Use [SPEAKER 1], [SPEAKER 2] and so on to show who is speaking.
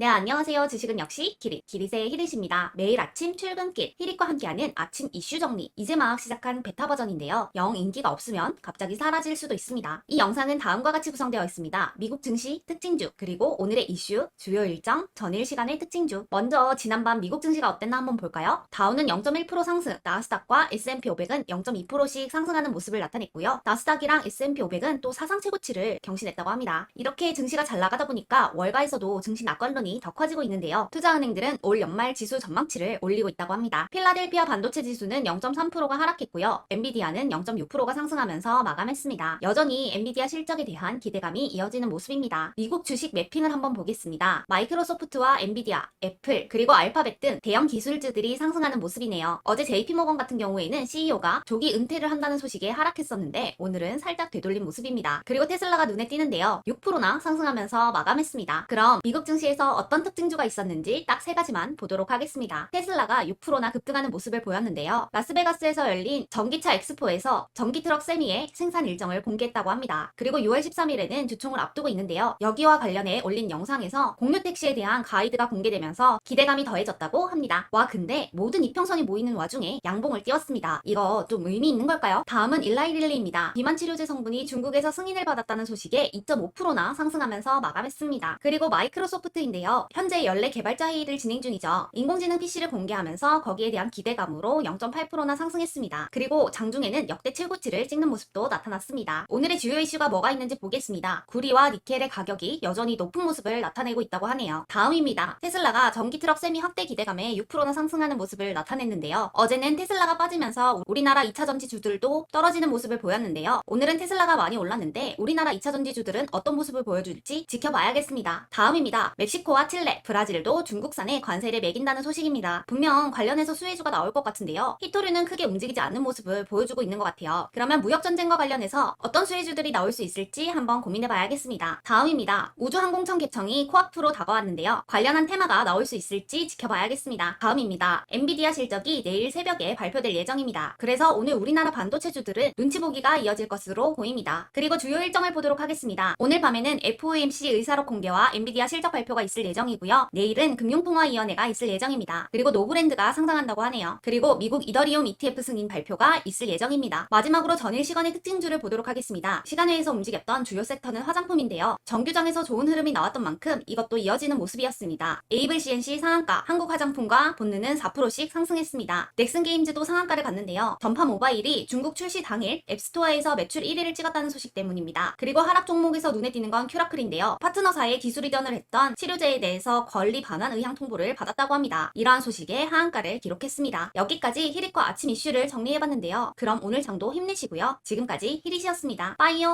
[SPEAKER 1] 네, 안녕하세요. 주식은 역시 기릿, 기릿의 히릿입니다. 매일 아침 출근길, 히릿과 함께하는 아침 이슈 정리. 이제 막 시작한 베타 버전인데요. 영 인기가 없으면 갑자기 사라질 수도 있습니다. 이 영상은 다음과 같이 구성되어 있습니다. 미국 증시 특징주, 그리고 오늘의 이슈, 주요 일정, 전일 시간의 특징주. 먼저 지난밤 미국 증시가 어땠나 한번 볼까요? 다우는 0.1% 상승, 나스닥과 S&P 500은 0.2%씩 상승하는 모습을 나타냈고요. 나스닥이랑 S&P 500은 또 사상 최고치를 경신했다고 합니다. 이렇게 증시가 잘 나가다 보니까 월가에서도 증시 낙관론이 더 커지고 있는데요. 투자은행들은 올 연말 지수 전망치를 올리고 있다고 합니다. 필라델피아 반도체 지수는 0.3%가 하락했고요. 엔비디아는 0.6%가 상승하면서 마감했습니다. 여전히 엔비디아 실적에 대한 기대감이 이어지는 모습입니다. 미국 주식 매핑을 한번 보겠습니다. 마이크로소프트와 엔비디아, 애플, 그리고 알파벳 등 대형 기술주들이 상승하는 모습이네요. 어제 JP모건 같은 경우에는 CEO가 조기 은퇴를 한다는 소식에 하락했었는데 오늘은 살짝 되돌린 모습입니다. 그리고 테슬라가 눈에 띄는데요. 6%나 상승하면서 마감했습니다. 그럼 미국 증시에서 어떤 특징주가 있었는지 딱 세 가지만 보도록 하겠습니다. 테슬라가 6%나 급등하는 모습을 보였는데요. 라스베가스에서 열린 전기차 엑스포에서 전기 트럭 세미의 생산 일정을 공개했다고 합니다. 그리고 6월 13일에는 주총을 앞두고 있는데요. 여기와 관련해 올린 영상에서 공유 택시에 대한 가이드가 공개되면서 기대감이 더해졌다고 합니다. 와 근데 모든 이평선이 모이는 와중에 양봉을 띄웠습니다. 이거 좀 의미 있는 걸까요? 다음은 일라이릴리입니다. 비만 치료제 성분이 중국에서 승인을 받았다는 소식에 2.5%나 상승하면서 마감했습니다. 그리고 마이크로소프트인데 요. 현재 연례 개발자 회의를 진행 중이죠. 인공지능 PC를 공개하면서 거기에 대한 기대감으로 0.8%나 상승했습니다. 그리고 장중에는 역대 최고치를 찍는 모습도 나타났습니다. 오늘의 주요 이슈가 뭐가 있는지 보겠습니다. 구리와 니켈의 가격이 여전히 높은 모습을 나타내고 있다고 하네요. 다음입니다. 테슬라가 전기 트럭 세미 확대 기대감에 6%나 상승하는 모습을 나타냈는데요. 어제는 테슬라가 빠지면서 우리나라 2차 전지주들도 떨어지는 모습을 보였는데요. 오늘은 테슬라가 많이 올랐는데 우리나라 2차 전지주들은 어떤 모습을 보여줄지 지켜봐야겠습니다. 다음입니다. 멕시코 와 칠레, 브라질도 중국산에 관세를 매긴다는 소식입니다. 분명 관련해서 수혜주가 나올 것 같은데요. 히토류는 크게 움직이지 않는 모습을 보여주고 있는 것 같아요. 그러면 무역전쟁과 관련해서 어떤 수혜주들이 나올 수 있을지 한번 고민해봐야겠습니다. 다음입니다. 우주항공청 개청이 코앞으로 다가왔는데요. 관련한 테마가 나올 수 있을지 지켜봐야겠습니다. 다음입니다. 엔비디아 실적이 내일 새벽에 발표될 예정입니다. 그래서 오늘 우리나라 반도체주들은 눈치 보기가 이어질 것으로 보입니다. 그리고 주요 일정을 보도록 하겠습니다. 오늘 밤에는 FOMC 의사록 공개와 엔비디아 실적 발표가 있을 예정이고요. 내일은 금융통화위원회가 있을 예정입니다. 그리고 노브랜드가 상장한다고 하네요. 그리고 미국 이더리움 ETF 승인 발표가 있을 예정입니다. 마지막으로 전일 시간의 특징주를 보도록 하겠습니다. 시간 외에서 움직였던 주요 섹터는 화장품인데요. 정규장에서 좋은 흐름이 나왔던 만큼 이것도 이어지는 모습이었습니다. 에이블 CNC 상한가, 한국 화장품과 본느는 4%씩 상승했습니다. 넥슨 게임즈도 상한가를 갔는데요. 전파 모바일이 중국 출시 당일 앱스토어에서 매출 1위를 찍었다는 소식 때문입니다. 그리고 하락 종목에서 눈에 띄는 건 큐라클인데요. 파트너사의 기술 이전을 했던 치료 제에 대해서 권리 반환 의향 통보를 받았다고 합니다. 이러한 소식에 하한가를 기록했습니다. 여기까지 히릿과 아침 이슈를 정리해봤는데요. 그럼 오늘 장도 힘내시고요. 지금까지 히릿이었습니다. 빠이요!